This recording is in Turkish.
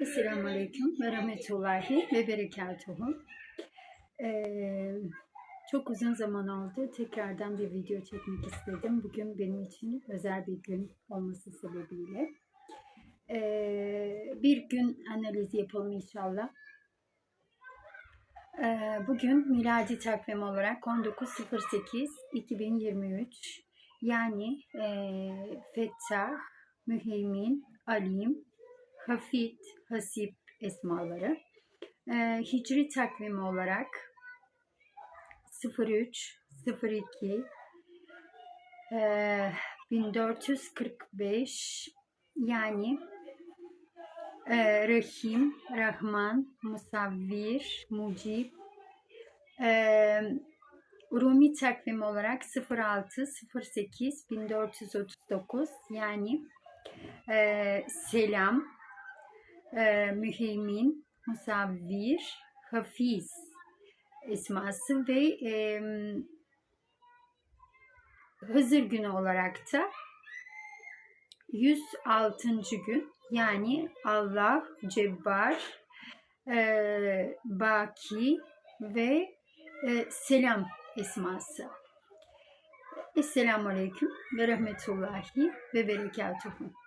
Esselamu Aleyküm ve Rahmetullahi ve Berekatuhu. Ee, çok uzun zaman oldu. Tekrardan bir video çekmek istedim. Bugün benim için özel bir gün olması sebebiyle. Ee, bir gün analiz yapalım inşallah. Ee, bugün miladi takvim olarak 19.08.2023 yani e, Fettah, Müheymin, Alim, Hafit, Hasip esmaları. Ee, hicri takvimi olarak 03, 02, e, 1445 yani e, Rahim, Rahman, Musavvir, Mucib, e, Rumi takvim olarak 06 08 1439 yani e, Selam, e, Müheymin, Musavvir, Hafiz esması ve e, Hızır günü olarak da 106. gün yani Allah, Cebbar, e, Baki ve e, Selam esması. Esselamu Aleyküm ve Rahmetullahi ve Berekatuhu.